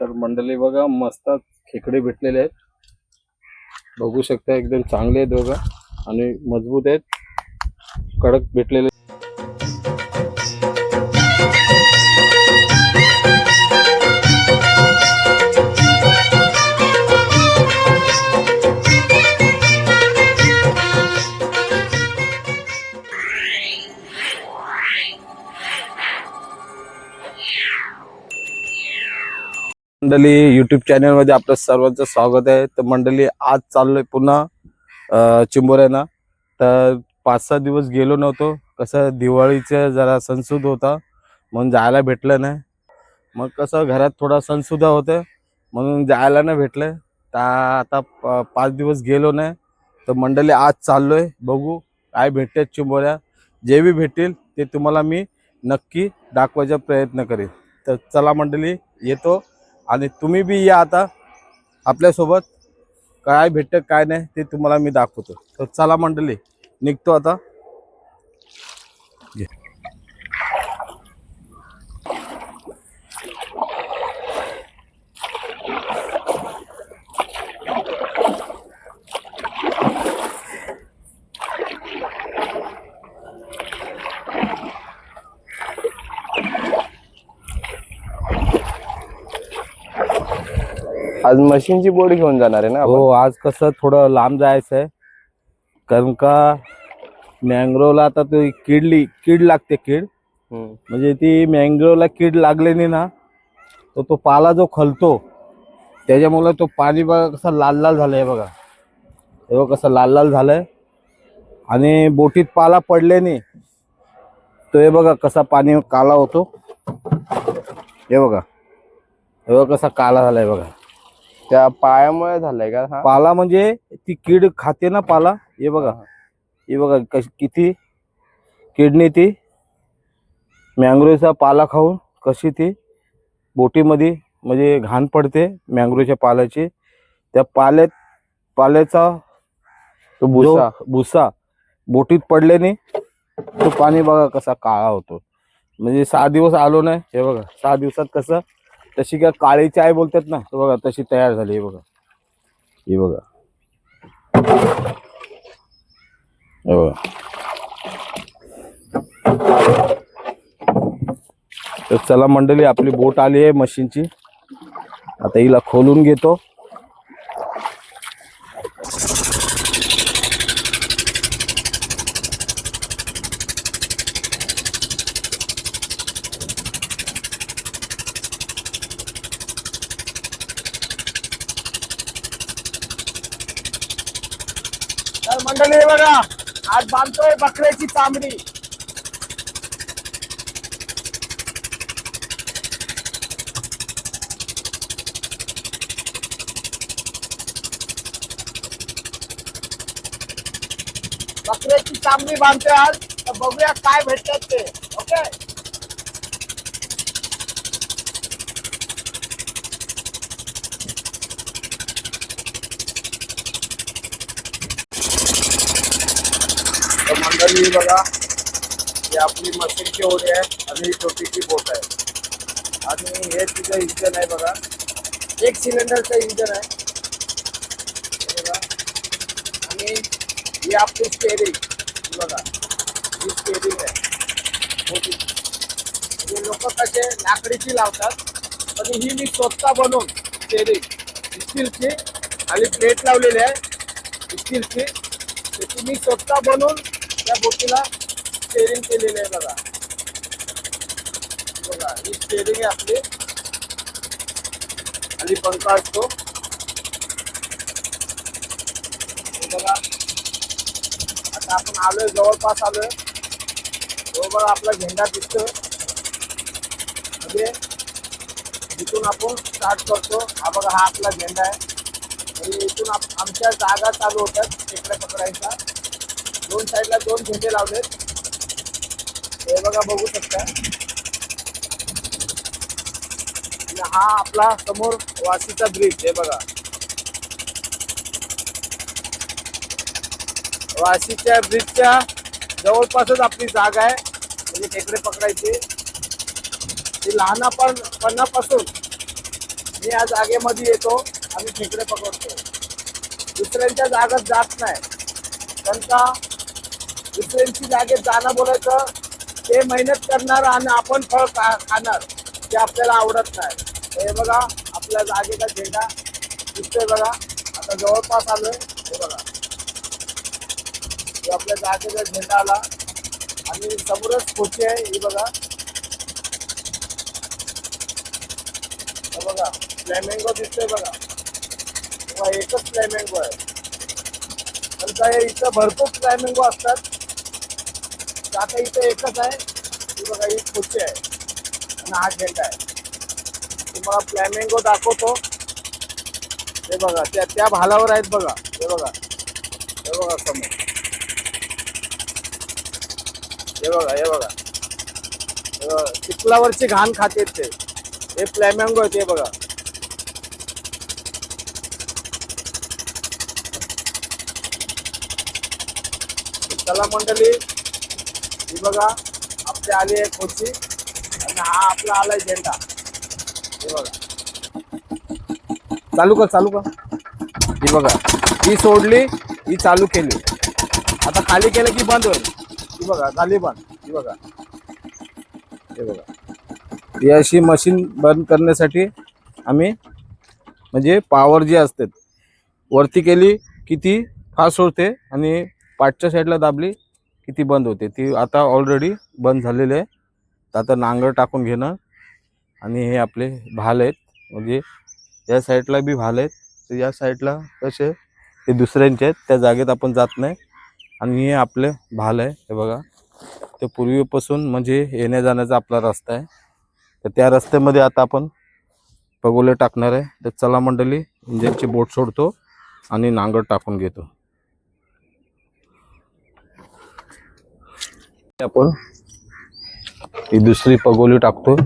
तर मंडळी बघा मस्त खेकडे भेटलेले आहेत. बघू शकता एकदम चांगले आहेत बघा. आणि मजबूत आहेत. कडक भेटलेले मंडळी युट्यूब चॅनलमध्ये आपलं सर्वांचं स्वागत आहे. तर मंडळी आज चाललोय पुन्हा अं, चिंबोऱ्याना. तर पाच सहा दिवस गेलो नव्हतो. कसं दिवाळीचं जरा संसुद होता. म्हणून जायला भेटलं नाही. मग कसं घरात थोडा सणसुद्धा होतं म्हणून जायला नाही भेटलं. तर आता पाच दिवस गेलो नाही. तर मंडळी आज चाललोय. बघू काय भेटतात चिंबोऱ्या. जे बी भेटतील ते तुम्हाला मी नक्की दाखवायचा प्रयत्न करेन. तर चला मंडळी येतो. आणि तुम्ही बी या आता आपल्यासोबत. काय भेटतं काय नाही ते तुम्हाला मी दाखवतो. तर चला मंडळी निघतो आता. आज मशीनची बोट घेऊन जाणार आहे ना? हो आज कसं थोडं लांब जायचं आहे कारण का मँग्रोवला आता तो किडली कीड लागते कीड. हम्म. म्हणजे ती मँग्रोवला कीड लागलेली ना तर तो पाला जो खलतो त्याच्यामुळे तो पाणी बघा कसा लाल लाल झालंय बघा. हे बघा कसं लाल लाल झालंय. आणि बोटीत पाला पडल्याने तो हे बघा कसा पाणी काला होतो. हे बघा. हे बघा कसा काला झालाय बघा. त्या पायामुळे झालंय का हा? पाला म्हणजे ती कीड खाते ना पाला? हे बघा. हे. बघा कशी किती? किडनी ती. मँग्रोवचा पाला खाऊन कशी ती? बोटीमध्ये म्हणजे घाण पडते मँग्रोवच्या पाल्याची. त्या पाल्यात पाल्याचा तो भुसा. भुसा बोटीत पडल्याने तो पाणी बघा कसा काळा होतो. म्हणजे सहा दिवस आलो नाही हे बघा. सहा दिवसात कसं तशी काय काळी चाय बोलतात ना बघा तशी तयार झाली हे बघा. हे बघा. हे बघा. तर चला मंडळी आपली बोट आली आहे मशीनची. आता हिला खोलून घेतो तर मंडळी हे बघा आज बांधतोय बकऱ्याची चामडी. बकऱ्याची चामडी बांधतोय आज. तर बघूया काय भेटतात ते. ओके तर मंडळी ही बघा ही आपली मशीनची होडी आहे आणि ही छोटीची बोट आहे. आणि हे तिचं इंजन आहे बघा. एक सिलेंडरचं इंजन आहे. बघा. आणि ही आपली स्टेरिंग बघा. ही स्टेरिंग आहे. मोठी हे लोक कसे लाकडीची लावतात पण ही मी स्वतः बनवून स्टेरिंग स्टीलची आणि प्लेट लावलेली आहे स्टीलची ते तुम्ही स्वतः बनवून त्या बोटीला स्टेरिंग केलेलं आहे बघा बघा ही स्टेरिंग आहे आपली पंखा असतो बघा आता आपण आलोय जवळपास आलोय जवळपास आपला झेंडा दिसतो म्हणजे आपण स्टार्ट करतो हा बघा हा आपला झेंडा आहे आणि इथून आमच्या जागा चालू होतात खेकडे पकडायचा. दोन साईडला दोन झेंडे लावलेत. हे बघा बघू शकता. हा आपला समोर वाशीचा ब्रिज हे बघा. वाशीच्या ब्रिजच्या जवळपासच आपली जागा आहे. म्हणजे टेकडे पकडायची. ती लहानापण पणापासून मी या जागेमध्ये येतो आणि खेकडे पकडतो. दुसऱ्यांच्या जागेत जात नाही. त्यांचा दुसऱ्यांची जागेत जाणं बोलायचं ते मेहनत करणार आणि आपण फळ खा खाणार ते आपल्याला आवडत नाही. हे बघा आपल्या जागेचा झेंडा दिसतोय बघा. आता जवळपास आलोय हे बघा. हे आपल्या जागेचा झेंडा आला. आणि समोरच खोची आहे ही बघा. बघा फ्लॅमेंगो दिसतोय बघा. एकच फ्लॅमेंगो आहे. पण काय इथं भरपूर फ्लॅमेंगो असतात. आता इथे एकच आहे. ही बघा ही खुर्ची आहे. आणि हा झेंडा आहे. तुम्हाला फ्लॅमिंगो दाखवतो. हे बघा त्या त्या भालावर आहेत बघा. हे बघा. हे बघा समोर. हे बघा हे बघा. चिखलावरची घाण खातेत ते. हे फ्लॅमेंगो आहेत हे बघा. चला मंडळी ही बघा आपली आली आहे खोची आणि हा आपला आलाय झेंडा. हे बघा. चालू कर चालू कर. ही बघा ही सोडली ही चालू केली. आता खाली केलं की बंद होईल. ही बघा झाली बंद. ही बघा. हे बघा. ही अशी मशीन बंद करण्यासाठी आम्ही म्हणजे पॉवर जी असते वरती केली की ती फास्ट होते आणि पाठच्या साईडला दाबली की ती बंद होते? ती आता ऑलरेडी बंद झालेली आहे. तर आता नांगर टाकून घेणं आणि हे आपले भाल आहेत. म्हणजे या साईडला बी भाल आहेत. तर या साईडला कसे? ते दुसऱ्यांचे आहेत. त्या जागेत आपण जात नाही. आणि हे आपले भाल आहे. हे बघा. ते पूर्वीपासून म्हणजे येण्या जाण्याचा आपला रस्ता आहे. तर त्या रस्त्यामध्ये आता आपण पगोले टाकणार आहे. तर चला मंडळी इंजनची बोट सोडतो आणि नांगर टाकून घेतो. आपण. ही दुसरी पगोली टाकतो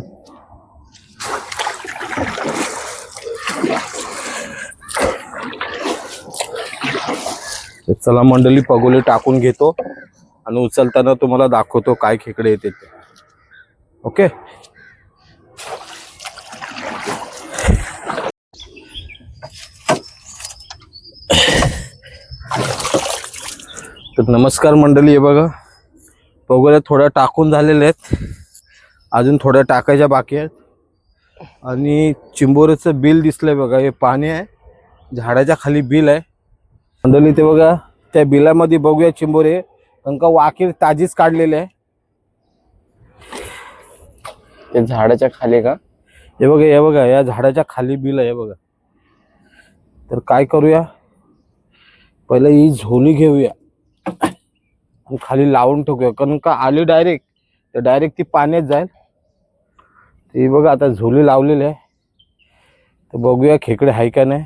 चला मंडळी पगोली टाकून घेतो आणि उचलताना तुम्हाला दाखवतो काय खेकडे येते ते. ओके? तर नमस्कार मंडळी हे बघा. पगोल्या थोड्या टाकून झालेल्या आहेत. अजून थोड्या टाकायच्या बाकी आहेत. आणि चिंबोरेचं बिल दिसलंय बघा हे पाणी आहे. झाडाच्या खाली बिल आहे. मंडळी ते बघा त्या बिलामध्ये बघूया चिंबोरे. का वाकीर ताजीच काढलेले आहे. ते झाडाच्या खाली का? हे बघा हे बघा या झाडाच्या खाली बिल आहे हे बघा. तर काय करूया? पहिलं ही झोली घेऊया. खाली लावून ठेवूया. कारण का आली डायरेक्ट तर डायरेक्ट ती पाण्यात जाईल. ही बघा आता झोली लावलेली आहे. तर बघूया खेकडे आहे का नाही.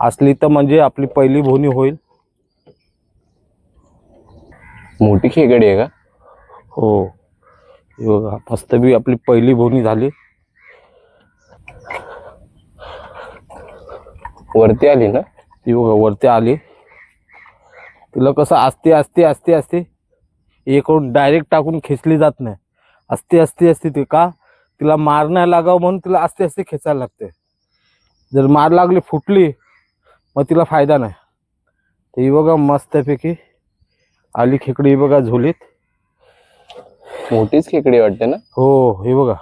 असली तर म्हणजे आपली पहिली भोनी होईल. मोठी खेकडी आहे का? हे. बघा मस्त बी आपली पहिली भोनी झाली. वरती आली ना? ती बघा वरती आली. तिला कसं असते असते असते असते एकूण डायरेक्ट टाकून खेचली जात नाही. असते असते असते ते का? तिला मार नाही लागावं म्हणून तिला असते असते खेचायला लागते. जर मार लागली फुटली मग तिला फायदा नाही. तर ही बघा मस्तपैकी आली खेकडी ही बघा झोलीत. मोठीच खेकडी वाटते ना? हो हे बघा.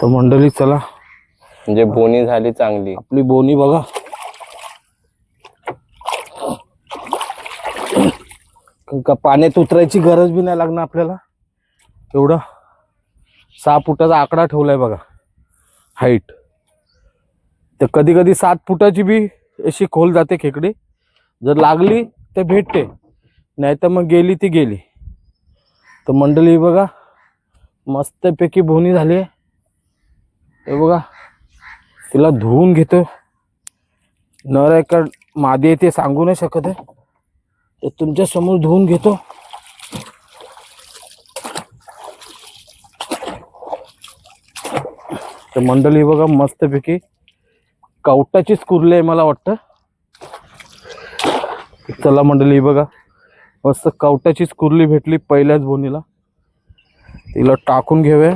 तर मंडळी चला. म्हणजे बोनी झाली चांगली. आपली बोनी बघा. का पाण्यात उतरायची गरज बी नाही लागणार आपल्याला. एवढं सहा फुटाचा आकडा ठेवलाय बघा. हाईट तर कधी कधी सात फुटाची बी अशी खोल जाते खेकडी. जर लागली तर भेटते. नाही तर मग गेली ती गेली. तर मंडळी बघा मस्तपैकी बोनी झाली आहे. हे बघा तिला धुवून घेतो नर आहे का मादी आहे ते सांगू नाही शकत आहे. तर तुमच्यासमोर धुवून घेतो. तर मंडळी बघा मस्तपैकी कावटाचीच कुर्ली आहे मला वाटतं. चला मंडळी बघा मस्त कावटाचीच कुर्ली भेटली पहिल्याच बोनीला. तिला टाकून घेऊया.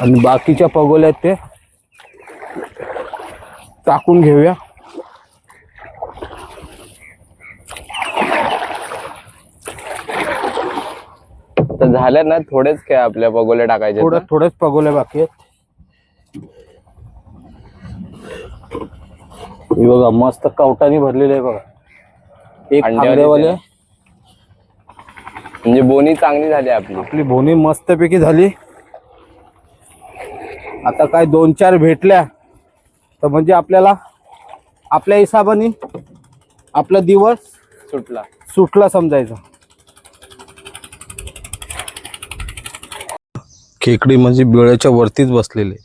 आणि बाकीच्या पगोल्या ते. टाकून घेऊया. तर झाल्या ना थोडेच काय आपल्या पगोले टाकायचे थोडं थोडेच पगोल्या बाकी आहेत. हे बघा मस्त कवटाने भरलेले आहे बघा. एक अंड्यावाले. म्हणजे बोनी चांगली झाली आपली. आपली भोनी मस्तपैकी झाली. आता काय दोन चार भेटल्या. तर म्हणजे आपल्याला आपल्या हिशोबाने आपला दिवस सुटला. सुटला समजायचा. खेकडी म्हणजे बिळाच्या वरतीच बसलेले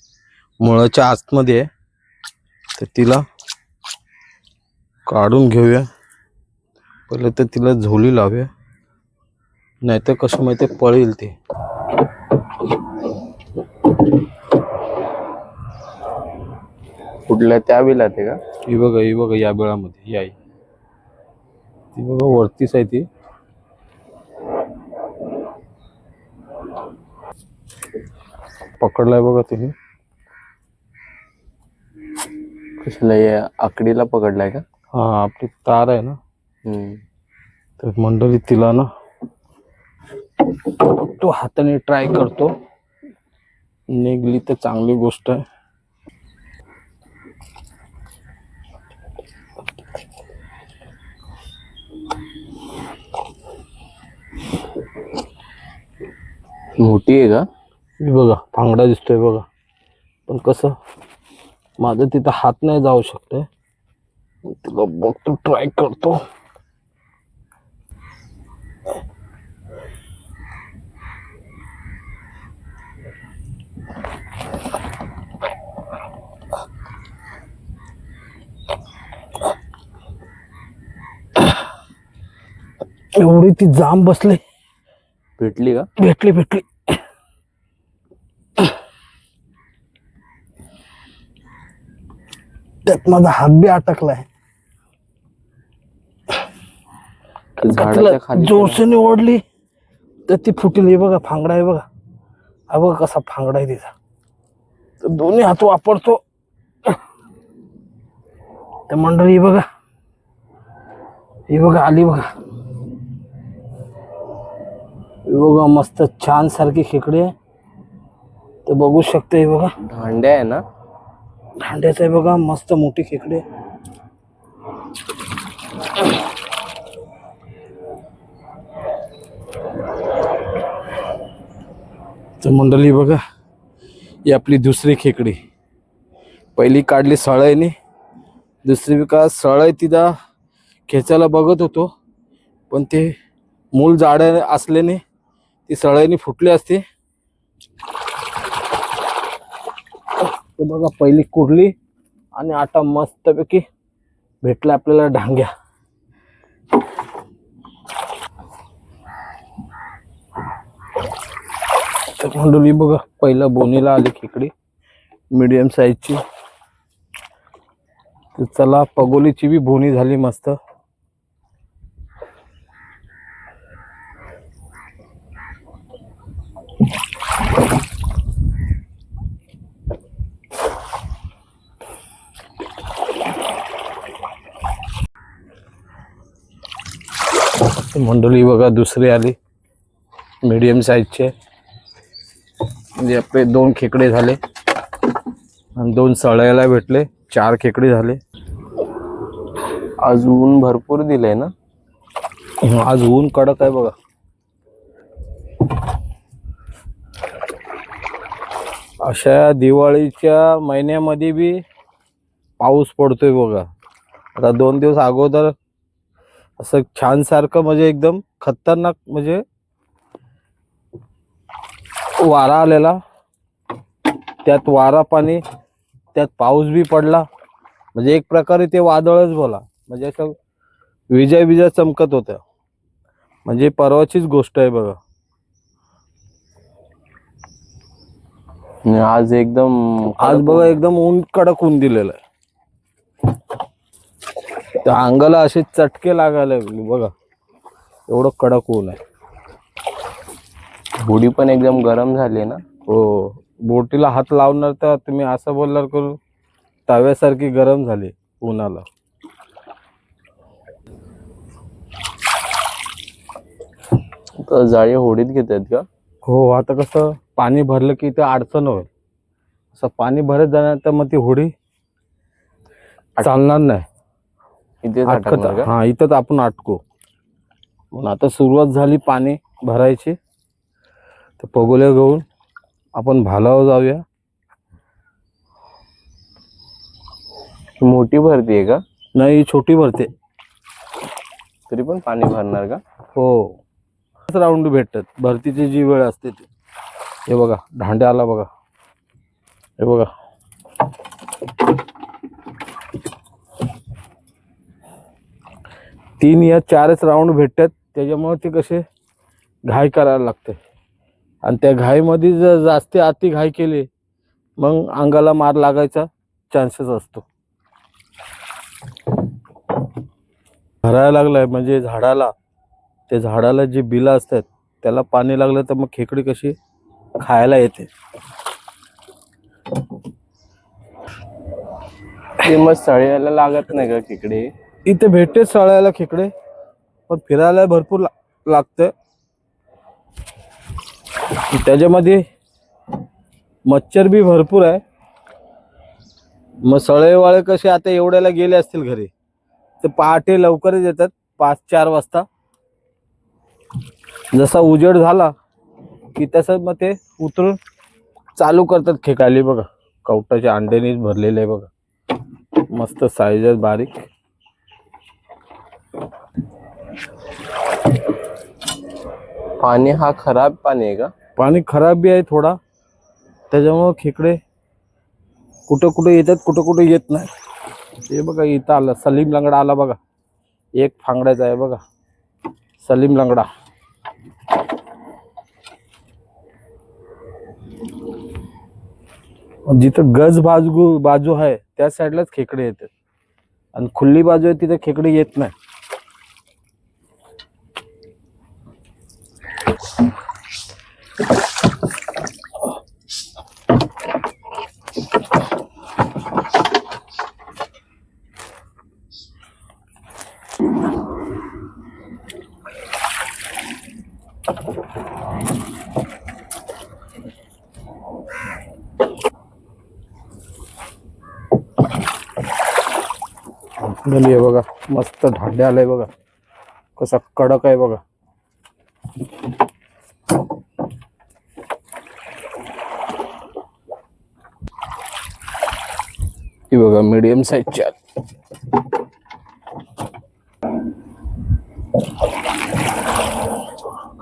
मुळाच्या आतमध्ये आहे. तर तिला काढून घेऊया. पहिले तर तिला झोली लावूया. नाहीतर कसं माहिती पळेल ते. कुठल्या त्या बिला ते का? ही बघा ही बघा या बिळामध्ये ही आई. ती बघा वरतीच आहे ती. पकडलाय बघा तुम्ही. कसला या आकडीला पकडलाय का? हा आपली तार आहे ना. हम्म. तर मंडळी तिला ना तो हाताने ट्राय करतो. निघली तर चांगली गोष्ट आहे. मोठी आहे का? मी बघा फांगडा दिसतोय बघा. पण कसं माझं तिथं हात नाही जाऊ शकतोय. तिला बघतो ट्राय करतो. एवढी ती जाम बसली. भेटली का? भेटली भेटली. त्यात माझा हात बी अटकलाय. झाडाच्या खाली जोरसेने ओढली तर ती फुटेल. हे बघा फांगडा आहे बघा. हा बघा कसा फांगडा आहे तिचा. तर दोन्ही हात वापरतो. तर मंडळी बघा. ही बघा आली बघा. बघा मस्त छान सारखी खेकडी आहे. तर बघू शकते हे बघा. भांड्या आहे ना? भांड्याचं आहे बघा मस्त मोठी खेकडी आहे. तर मंडळी बघा ही आपली दुसरी खेकडी. पहिली काढली सळाईने दुसरी का सळाई तिला खेचायला बघत होतो पण ते मूळ जाड असल्याने ती सळाईने फुटली असते. तर बघा पहिली कुरली आणि आटा मस्तपैकी भेटला आपल्याला ढांग्या तर बघा पहिला बोनीला आली खेकडी मीडियम साईजची चला पगोलीची बी बोनी झाली मस्त. मंडळी बघा दुसरी आली. मीडियम साईजचे म्हणजे आपले दोन खेकडे झाले. आणि दोन सळायला भेटले. चार खेकडे झाले. आज ऊन भरपूर दिलंय ना? आज ऊन कडक आहे बघा. अशा दिवाळीच्या महिन्यामध्ये बी पाऊस पडतोय बघा. आता दोन दिवस अगोदर असं छान सारखं म्हणजे एकदम खतरनाक म्हणजे वारा आलेला. त्यात वारा पाणी त्यात पाऊस बी पडला. म्हणजे एक प्रकारे ते वादळच बोला. म्हणजे असं विजा विजा चमकत होत्या. म्हणजे परवाचीच गोष्ट आहे बघा. आज एकदम आज बघा एकदम ऊन कडक ऊन दिलेलं आहे. त्या अंगाला असे चटके लागायला लागले बघा. एवढं कडक ऊन आहे. हुडी पण एकदम गरम झाली ना? हो. बोटीला हात लावणार तर तुम्ही असं बोलणार करू तव्यासारखी गरम झाली उन्हाला. तर जाळी होडीत घेतात का? हो आता कसं पाणी भरलं की इथे अडचण होईल. असं पाणी भरत जाणार तर मग ती होडी चालणार नाही. अटकत हा इथंच आपण अटकू म्हणून आता सुरुवात झाली पाणी भरायची. तर पगोल्या घेऊन आपण भालावर जाऊया. मोठी भरती आहे का? नाही छोटी भरते. तरी पण पाणी भरणार का? हो. राऊंड भेटतात. भरतीची जी वेळ असते ती. हे बघा धांड्या आला बघा. हे बघा. तीन या चारच राऊंड भेटतात. त्याच्यामुळे ते कसे घाई करायला लागते. आणि त्या घाईमध्ये जर जास्त आती घाई केली मग अंगाला मार लागायचा चान्सेस असतो. भरायला लागलाय म्हणजे झाडाला त्या झाडाला जे बिलं असतात त्याला पाणी लागलं तर मग खेकडी कशी खायला येते. ते मग सळ्याला लागत नाही का खेकडी. इथे भेटते सळायला खेकडे पण फिरायला भरपूर ला लागतं. त्याच्यामध्ये मच्छर बी भरपूर आहे. मग सळेवाळे कसे आता एवढ्याला गेले असतील घरी. तर पहाटे लवकरच येतात पाच चार वाजता. जसा उजेड झाला की तसं मग ते उतरून चालू करतात खेकाली बघा. कवटाच्या अंड्यानेच भरलेले आहे बघा. मस्त साईज आहेत बारीक. पाणी हा खराब पाणी आहे का? पाणी खराब बी आहे थोडा. त्याच्यामुळं खेकडे कुठं कुठं येतात, कुठं कुठं येत नाही. हे बघा, इथं आलं, सलीम लंगडा आला बघा. एक फांगड्याचा आहे बघा. सलीम लंगडा. जिथं गज बाजू बाजू आहे, त्या साईडलाच खेकडे येतात. बाजू आहे, तिथे खेकडे येत नाही. झाली आहे बघा मस्त धांडे आलाय बघा. कसा कडक आहे बघा. ही बघा मीडियम साईजच्या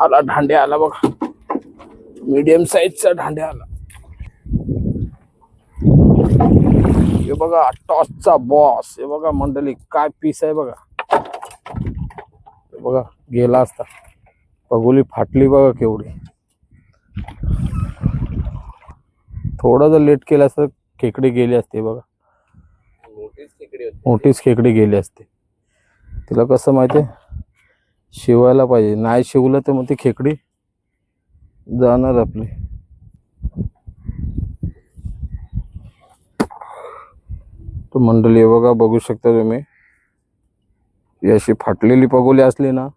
आला धांड्या आला बघा. मीडियम साईजचा धांड्या आला. हे बघा टॉसचा बॉस हे बघा मंडळी काय पीस आहे बघा. बघा गेला असता. पगोली फाटली बघा केवढी. थोडं जर लेट केलं असतं खेकडे गेली असते बघा. मोठीच खेकडी गेली असते. तिला कसं माहिती? शिवायला पाहिजे. नाही शिवलं तर मग ती खेकडी जाणार आपली. तर मंडळी बघा बघू शकता तुम्ही. ही अशी फाटलेली पगोली असली ना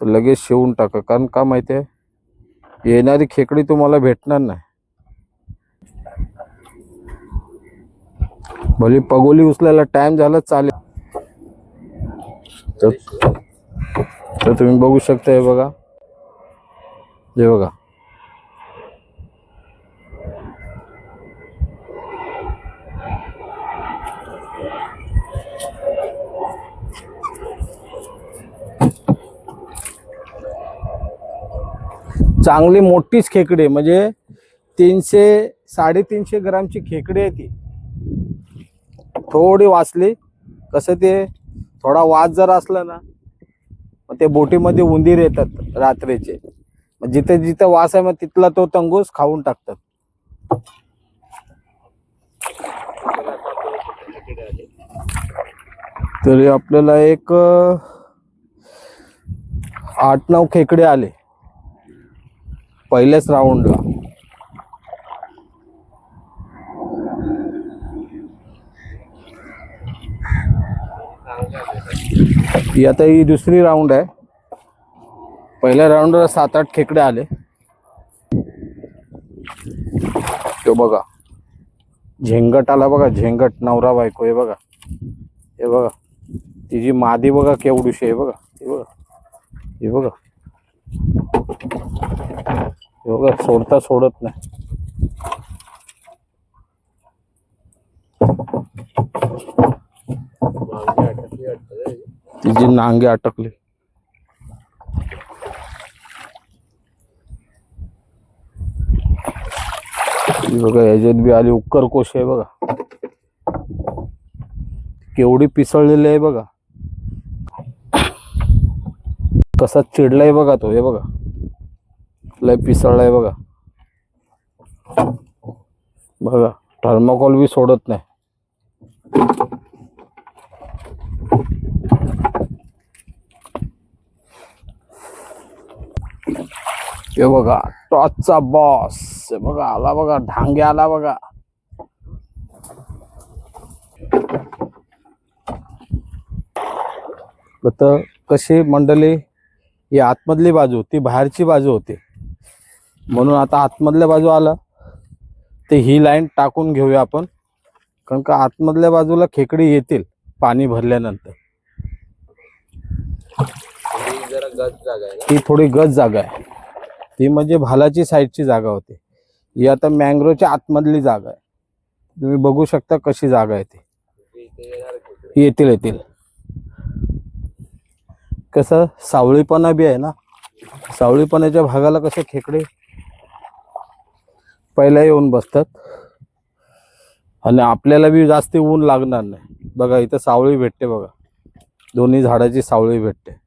तर लगेच शिवून टाका. कारण का माहिती आहे? येणारी खेकडी तुम्हाला भेटणार नाही. भले पगोली उचलायला टाइम झाला चालेल. तर तर तुम्ही बघू शकता हे बघा. हे बघा. चांगली मोठीच खेकडी आहे, म्हणजे तीनशे साडेतीनशे ग्रामची खेकडी आहे ती. थोडी वाचली. कसं ते थोडा वास जर असला ना मग ते बोटीमध्ये उंदीर येतात रात्रीचे. मग जिथे जिथे वास आहे मग तिथला तो तंगूस खाऊन टाकतात. तरी आपल्याला एक आठ नऊ खेकडे आले. पहिल्याच राऊंडला ही आता ही दुसरी राऊंड आहे. पहिल्या राऊंडला सात आठ खेकडे आले. तो बघा. झेंगट आला बघा. झेंगट नवरा बायको हे बघा. हे बघा. तिची मादी बघा केवढीशी आहे बघा. हे बघा. हे बघा. हे बघा सोडता सोडत नाही. जी नांगे अटकली. बघा याच्यात बी आली उक्कर कोश आहे बघा. केवढी पिसळलेली आहे बघा. कसा चिडलाय बघा तो हे बघा. लय पिसळलाय बघा. बघा थर्माकोल बी सोडत नाही. हे बघा टॉचचा बॉस हे बघा आला बघा ढांगे आला बघा. तर कशी मंडळी ही आतमधली बाजू ती बाहेरची बाजू होती. म्हणून आता आतमधल्या बाजू आलं. ते ही लाईन टाकून घेऊया आपण. कारण का आतमधल्या बाजूला खेकडी येतील पाणी भरल्यानंतर. ती थोडी गज जागा आहे. ती म्हणजे भालाची साईडची जागा होती. ही आता मँग्रोच्या आतमधली जागा आहे. तुम्ही बघू शकता कशी जागा आहे ती. येतील येतील. कसं सावळीपणा बी आहे ना? सावळीपणाच्या भागाला कसे खेकडे पहिला येऊन बसतात. आणि आपल्याला बी जास्त ऊन लागणार नाही. बघा इथं सावळी भेटते बघा. दोन्ही झाडाची सावळी भेटते.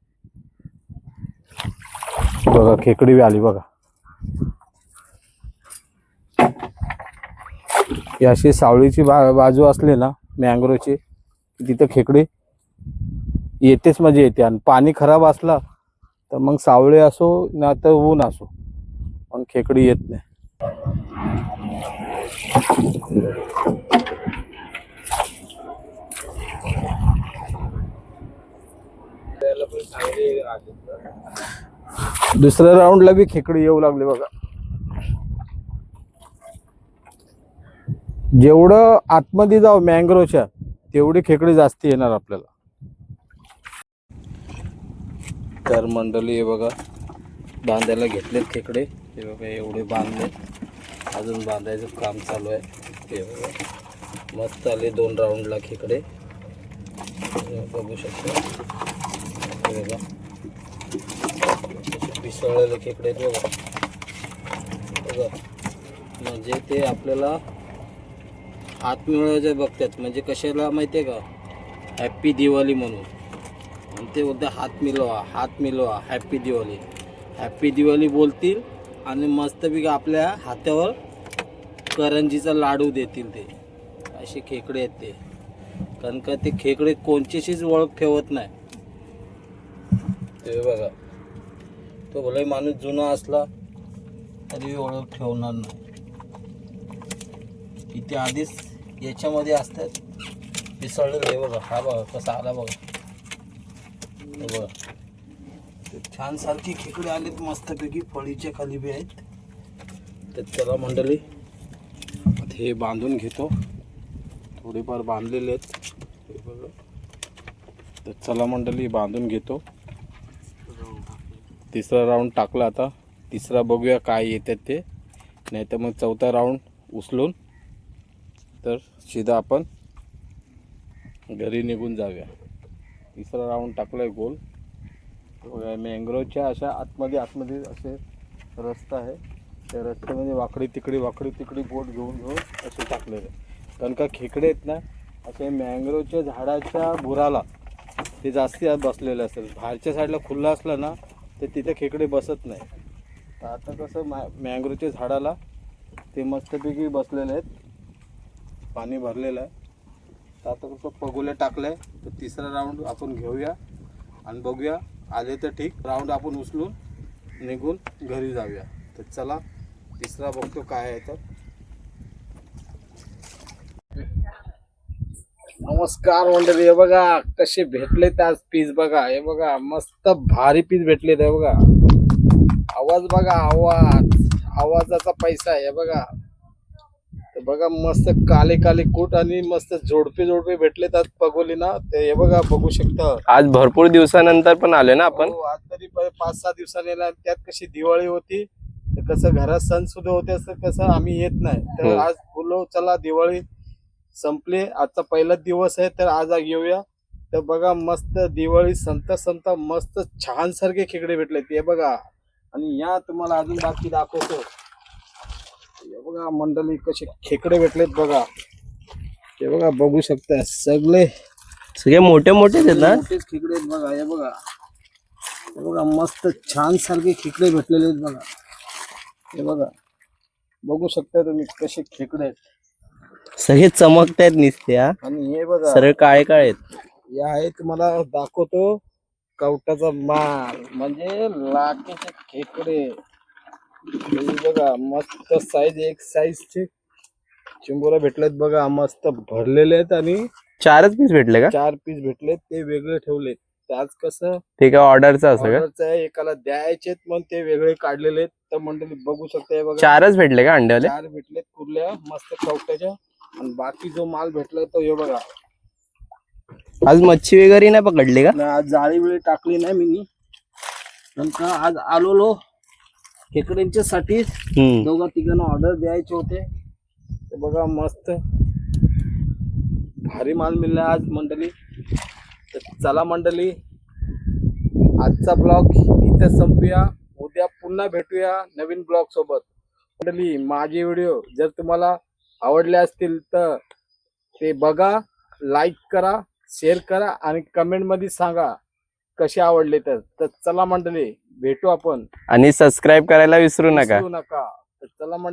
बघा खेकडी बी आली बघा. ही अशी सावळीची बा बाजू असली ना मँग्रोची तिथं खेकडी येतेच म्हणजे येते. आणि पाणी खराब असला तर मग सावळे असो ना तर ऊन असो. पण खेकडी येत नाही. दुसऱ्या राऊंडला बी खेकडी येऊ लागले बघा. जेवढं आतमध्ये जाऊ मँग्रोच्या तेवढी खेकडी जास्त येणार आपल्याला. तर मंडळी हे बघा बांधायला घेतलेत खेकडे. हे बघा एवढे बांधले. अजून बांधायचं काम चालू आहे. हे बघा मस्त आले दोन राऊंडला खेकडे. बघू शकतो. हे बघा. पिसळलेले खेकडे आहेत बघा. बघा. म्हणजे ते आपल्याला हात मिळवायचे बघतात म्हणजे कशाला माहिती आहे का? हॅप्पी दिवाळी म्हणून. आणि ते बोलते हात मिलवा हात मिलवा हॅप्पी दिवाळी हॅप्पी दिवाळी बोलतील आणि मस्तपैकी आपल्या हातावर करंजीचा लाडू देतील ते. असे खेकडे आहेत ते. कारण का ते खेकडे कोणच्याशीच ओळख ठेवत नाही. ते बघा. तो भले माणूस जुना असला तरी ओळख ठेवणार नाही. इथे आधीच याच्यामध्ये असतात. पिसळलेलं आहे बघा. हा बघा कसा आला बघा. बघा. छान सारखी खेकडे आलेत मस्तपैकी फळीच्या खाली बी आहेत. तर त्याला मंडळी हे बांधून घेतो. थोडेफार बांधलेले आहेत. हे बघा. तर चला मंडळी बांधून घेतो. तिसरा राऊंड टाकला आता. तिसरा बघूया काय येतात ते. नाही तर मग चौथा राऊंड उचलून तर सीधा आपण घरी निघून जाऊया. तिसरा राऊंड टाकलाय गोल मँग्रोवच्या अशा आतमध्ये आतमध्ये असे रस्ता आहे. त्या रस्त्यामध्ये वाकडी तिकडी वाकडी तिकडी बोट घेऊन घेऊन असे टाकलेले कारण का खेकडे आहेत ना असे मँग्रोवच्या झाडाच्या बुराला ते जास्ती आत बसलेले असतात. बाहेरच्या साईडला खुल्ला असला ना तर तिथे खेकडे बसत नाही. तर आता कसं मॅ मँग्रोच्या झाडाला ते मस्तपैकी बसलेले आहेत. पाणी भरलेलं आहे. तर आता कसं पगोल्या टाकलंय. तर तिसरा राऊंड आपण घेऊया आणि बघूया. आले तर ठीक. राऊंड आपण उचलून निघून घरी जाऊया. तर चला तिसरा बघतो काय आहे तर. नमस्कार मंडळी हे बघा कसे भेटलेत आज पीस बघा. हे बघा मस्त भारी पीस भेटलेत हे बघा. आवाज बघा आवाज. आवाजाचा पैसा आहे हे बघा. बघा मस्त काले काले कूट आणि मस्त जोडपे जोडपे भेटलेत आज पगोली ना ते हे बघा बघू शकता. आज भरपूर दिवसानंतर पण आलोय ना आपण? हो, आज तरी पाच सहा दिवसांनी त्यात कशी दिवाळी होती तर कसं घरात सण सुद्धा होते असं कसं आम्ही येत नाही. तर हो. आज बोलो चला दिवाळी संपली. आजचा पहिला दिवस आहे तर आज येऊया. तर बघा मस्त दिवाळी संत संत मस्त छान सारखे खेकडे भेटले ते बघा. आणि या तुम्हाला अजून बाकी दाखवतो. हे बघा मंडळी कसे खेकडे भेटलेत बघा. हे बघा बघू शकता सगळे. सगळे मोठे मोठेच आहेत ना? खेकडे आहेत बघा हे बघा. हे बघा मस्त छान सारखे खेकडे भेटलेले आहेत बघा. हे बघा. बघू शकता तुम्ही कसे खेकडे आहेत. सगळे चमकतायत नुसते हा. आणि हे बघा. सरळ काळे काळे आहेत. हे आहे तुम्हाला दाखवतो कवटाचा माल म्हणजे लाखेचे खेकडे. हे बघा मस्त साईज एक साईजचे चिंबोरा भेटलेत बघा मस्त भरलेले आहेत आणि चारच पीस भेटले का? चार पीस भेटलेत ते वेगळे ठेवलेत त्याच कसं? ते काय ऑर्डरचं असं का? ऑर्डरचं आहे एकाला द्यायचे मग ते वेगळे काढलेले आहेत. तर मंडळी बघू शकता हे बघा. चारच भेटले का अंड्यावाले? चार भेटलेत कुर्ल्या मस्त चौकट्याच्या आणि बाकी जो माल भेटला तो हे बघा. आज मच्छी वगैरे नाही पकडली का? आज जाळी बिळी टाकली नाही मी. का आज आलोलो खेकड्यांच्या साठी दोघा तिघांना ऑर्डर द्यायचे होते. ते बघा मस्त. भारी माल मिळाला आज मंडळी. तर चला मंडळी आजचा ब्लॉग इथे संपूया. उद्या पुन्हा भेटूया नवीन ब्लॉग सोबत. मंडळी माझे व्हिडिओ जर तुम्हाला आवडले असतील तर ते बघा लाईक करा शेअर करा आणि कमेंटमध्ये सांगा कसे आवडले तर. तर चला मंडळी भेटू आपण. आणि सबस्क्राईब करायला विसरू नका. विसरू नका. तर चला मंडळी.